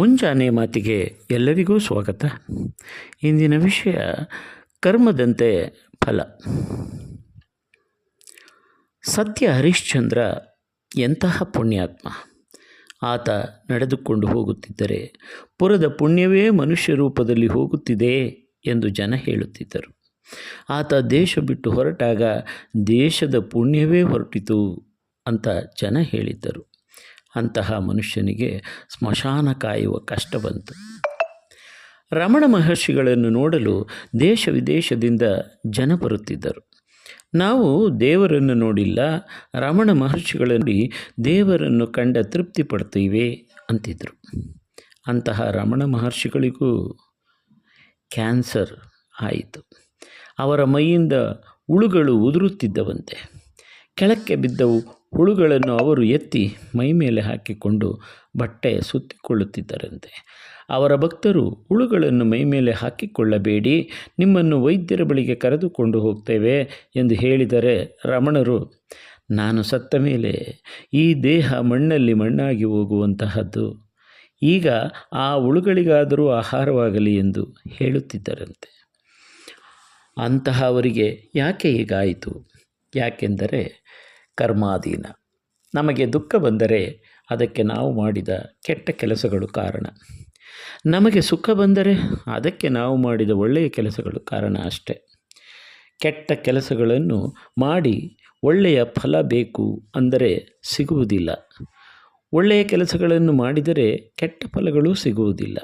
ಮುಂಜಾನೆ ಮಾತಿಗೆ ಎಲ್ಲರಿಗೂ ಸ್ವಾಗತ. ಇಂದಿನ ವಿಷಯ ಕರ್ಮದಂತೆ ಫಲ. ಸತ್ಯ ಹರಿಶ್ಚಂದ್ರ ಎಂತಹ ಪುಣ್ಯಾತ್ಮ. ಆತ ನಡೆದುಕೊಂಡು ಹೋಗುತ್ತಿದ್ದರೆ ಪುರದ ಪುಣ್ಯವೇ ಮನುಷ್ಯ ರೂಪದಲ್ಲಿ ಹೋಗುತ್ತಿದೆ ಎಂದು ಜನ ಹೇಳುತ್ತಿದ್ದರು. ಆತ ದೇಶ ಬಿಟ್ಟು ಹೊರಟಾಗ ದೇಶದ ಪುಣ್ಯವೇ ಹೊರಟಿತು ಅಂತ ಜನ ಹೇಳಿದ್ದರು. ಅಂತಹ ಮನುಷ್ಯನಿಗೆ ಸ್ಮಶಾನ ಕಾಯುವ ಕಷ್ಟ ಬಂತು. ರಮಣ ಮಹರ್ಷಿಗಳನ್ನು ನೋಡಲು ದೇಶ ವಿದೇಶದಿಂದ ಜನ ಬರುತ್ತಿದ್ದರು. ನಾವು ದೇವರನ್ನು ನೋಡಿಲ್ಲ, ರಮಣ ಮಹರ್ಷಿಗಳಲ್ಲಿ ದೇವರನ್ನು ಕಂಡ ತೃಪ್ತಿ ಪಡ್ತೀವಿ ಅಂತಿದ್ದರು ಅಂತಹ ರಮಣ ಮಹರ್ಷಿಗಳಿಗೂ ಕ್ಯಾನ್ಸರ್ ಆಯಿತು. ಅವರ ಮೈಯಿಂದ ಉಳುಗಳು ಉದುರುತ್ತಿದ್ದವಂತೆ. ಕೆಳಕ್ಕೆ ಬಿದ್ದವು ಹುಳುಗಳನ್ನು ಅವರು ಎತ್ತಿ ಮೈ ಮೇಲೆ ಹಾಕಿಕೊಂಡು ಬಟ್ಟೆ ಸುತ್ತಿಕೊಳ್ಳುತ್ತಿದ್ದರಂತೆ. ಅವರ ಭಕ್ತರು ಹುಳುಗಳನ್ನು ಮೈ ಮೇಲೆ ಹಾಕಿಕೊಳ್ಳಬೇಡಿ, ನಿಮ್ಮನ್ನು ವೈದ್ಯರ ಬಳಿಗೆ ಕರೆದುಕೊಂಡು ಹೋಗ್ತೇವೆ ಎಂದು ಹೇಳಿದರೆ ರಮಣರು, ನಾನು ಸತ್ತ ಮೇಲೆ ಈ ದೇಹ ಮಣ್ಣಲ್ಲಿ ಮಣ್ಣಾಗಿ ಹೋಗುವಂತಹದ್ದು. ಈಗ ಆ ಹುಳುಗಳಿಗಾದರೂ ಆಹಾರವಾಗಲಿ ಎಂದು ಹೇಳುತ್ತಿದ್ದರಂತೆ. ಅಂತಹವರಿಗೆ ಯಾಕೆ ಹೀಗಾಯಿತು? ಯಾಕೆಂದರೆ ಕರ್ಮಾಧೀನ. ನಮಗೆ ದುಃಖ ಬಂದರೆ ಅದಕ್ಕೆ ನಾವು ಮಾಡಿದ ಕೆಟ್ಟ ಕೆಲಸಗಳು ಕಾರಣ. ನಮಗೆ ಸುಖ ಬಂದರೆ ಅದಕ್ಕೆ ನಾವು ಮಾಡಿದ ಒಳ್ಳೆಯ ಕೆಲಸಗಳು ಕಾರಣ ಅಷ್ಟೆ. ಕೆಟ್ಟ ಕೆಲಸಗಳನ್ನು ಮಾಡಿ ಒಳ್ಳೆಯ ಫಲ ಬೇಕು ಅಂದರೆ ಸಿಗುವುದಿಲ್ಲ. ಒಳ್ಳೆಯ ಕೆಲಸಗಳನ್ನು ಮಾಡಿದರೆ ಕೆಟ್ಟ ಫಲಗಳು ಸಿಗುವುದಿಲ್ಲ.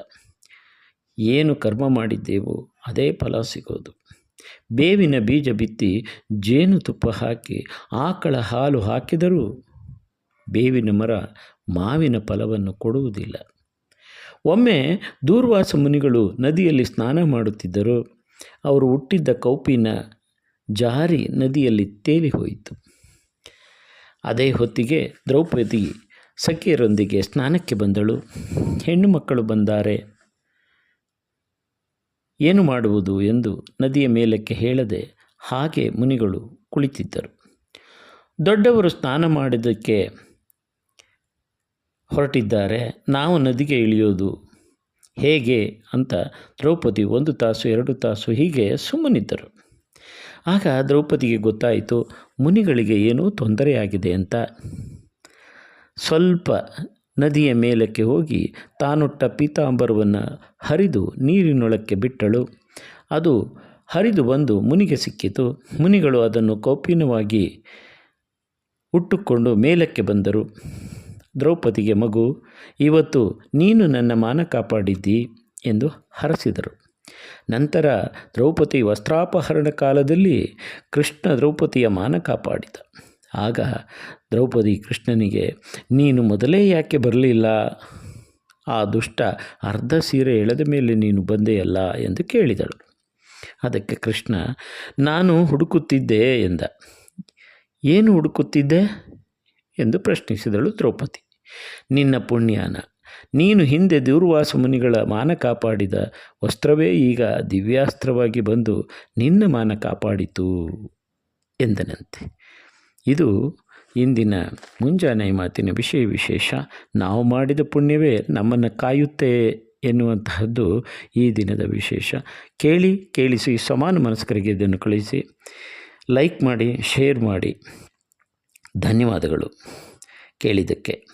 ಏನು ಕರ್ಮ ಮಾಡಿದ್ದೇವೋ ಅದೇ ಫಲ ಸಿಗೋದು. ಬೇವಿನ ಬೀಜ ಬಿತ್ತಿ ಜೇನುತುಪ್ಪ ಹಾಕಿ ಆಕಳ ಹಾಲು ಹಾಕಿದರೂ ಬೇವಿನ ಮರ ಮಾವಿನ ಫಲವನ್ನು ಕೊಡುವುದಿಲ್ಲ. ಒಮ್ಮೆ ದೂರ್ವಾಸ ಮುನಿಗಳು ನದಿಯಲ್ಲಿ ಸ್ನಾನ ಮಾಡುತ್ತಿದ್ದರು. ಅವರು ಹುಟ್ಟಿದ್ದ ಕೌಪಿನ ಜಾರಿ ನದಿಯಲ್ಲಿ ತೇಲಿ ಹೋಯಿತು. ಅದೇ ಹೊತ್ತಿಗೆ ದ್ರೌಪದಿ ಸಖಿಯರೊಂದಿಗೆ ಸ್ನಾನಕ್ಕೆ ಬಂದಳು. ಹೆಣ್ಣು ಮಕ್ಕಳು ಬಂದಾರೆ. ಏನು ಮಾಡುವುದು ಎಂದು ನದಿಯ ಮೇಲಕ್ಕೆ ಹೇಳದೆ ಹಾಗೆ ಮುನಿಗಳು ಕುಳಿತಿದ್ದರು. ದೊಡ್ಡವರು ಸ್ನಾನ ಮಾಡಿದ್ದಕ್ಕೆ ಹೊರಟಿದ್ದಾರೆ, ನಾವು ನದಿಗೆ ಇಳಿಯೋದು ಹೇಗೆ ಅಂತ ದ್ರೌಪದಿ ಒಂದು ತಾಸು, ಎರಡು ತಾಸು ಹೀಗೆ ಸುಮ್ಮನಿದ್ದರು. ಆಗ ದ್ರೌಪದಿಗೆ ಗೊತ್ತಾಯಿತು, ಮುನಿಗಳಿಗೆ ಏನೂ ತೊಂದರೆಯಾಗಿದೆ ಅಂತ. ಸ್ವಲ್ಪ ನದಿಯ ಮೇಲಕ್ಕೆ ಹೋಗಿ ತಾನುಟ್ಟ ಪೀತಾಂಬರವನ್ನು ಹರಿದು ನೀರಿನೊಳಕ್ಕೆ ಬಿಟ್ಟಳು. ಅದು ಹರಿದು ಬಂದು ಮುನಿಗೆ ಸಿಕ್ಕಿತು. ಮುನಿಗಳು ಅದನ್ನು ಕೌಪಿನವಾಗಿ ಉಟ್ಟುಕೊಂಡು ಮೇಲಕ್ಕೆ ಬಂದರು. ದ್ರೌಪದಿಗೆ ಮಗು, ಇವತ್ತು ನೀನು ನನ್ನ ಮಾನ ಕಾಪಾಡಿದ್ದಿ ಎಂದು ಹರಸಿದರು. ನಂತರ ದ್ರೌಪದಿ ವಸ್ತ್ರಾಪಹರಣ ಕಾಲದಲ್ಲಿ ಕೃಷ್ಣ ದ್ರೌಪದಿಯ ಮಾನ ಕಾಪಾಡಿದ. ಆಗ ದ್ರೌಪದಿ ಕೃಷ್ಣನಿಗೆ, ನೀನು ಮೊದಲೇ ಯಾಕೆ ಬರಲಿಲ್ಲ? ಆ ದುಷ್ಟ ಅರ್ಧ ಸೀರೆ ಎಳೆದ ಮೇಲೆ ನೀನು ಬಂದೆಯಲ್ಲ ಎಂದು ಕೇಳಿದಳು. ಅದಕ್ಕೆ ಕೃಷ್ಣ, ನಾನು ಹುಡುಕುತ್ತಿದ್ದೆ ಎಂದ. ಏನು ಹುಡುಕುತ್ತಿದ್ದೆ? ಎಂದು ಪ್ರಶ್ನಿಸಿದಳು ದ್ರೌಪದಿ. ನಿನ್ನ ಪುಣ್ಯಾನ. ನೀನು ಹಿಂದೆ ದೂರ್ವಾಸ ಮುನಿಗಳ ಮಾನ ಕಾಪಾಡಿದ ವಸ್ತ್ರವೇ ಈಗ ದಿವ್ಯಾಸ್ತ್ರವಾಗಿ ಬಂದು ನಿನ್ನ ಮಾನ ಕಾಪಾಡಿತು ಎಂದನಂತೆ. ಇದು ಇಂದಿನ ಮುಂಜಾನೆ ಮಾತಿನ ವಿಷಯ ವಿಶೇಷ. ನಾವು ಮಾಡಿದ ಪುಣ್ಯವೇ ನಮ್ಮನ್ನು ಕಾಯುತ್ತೆ ಎನ್ನುವಂತಹದ್ದು ಈ ದಿನದ ವಿಶೇಷ. ಕೇಳಿ, ಕೇಳಿಸಿ, ಸಮಾನ ಮನಸ್ಕರಿಗೆ ಇದನ್ನು ಕಳಿಸಿ ಲೈಕ್ ಮಾಡಿ, ಶೇರ್ ಮಾಡಿ. ಧನ್ಯವಾದಗಳು. ಕೇಳಿದ್ದಕ್ಕೆ.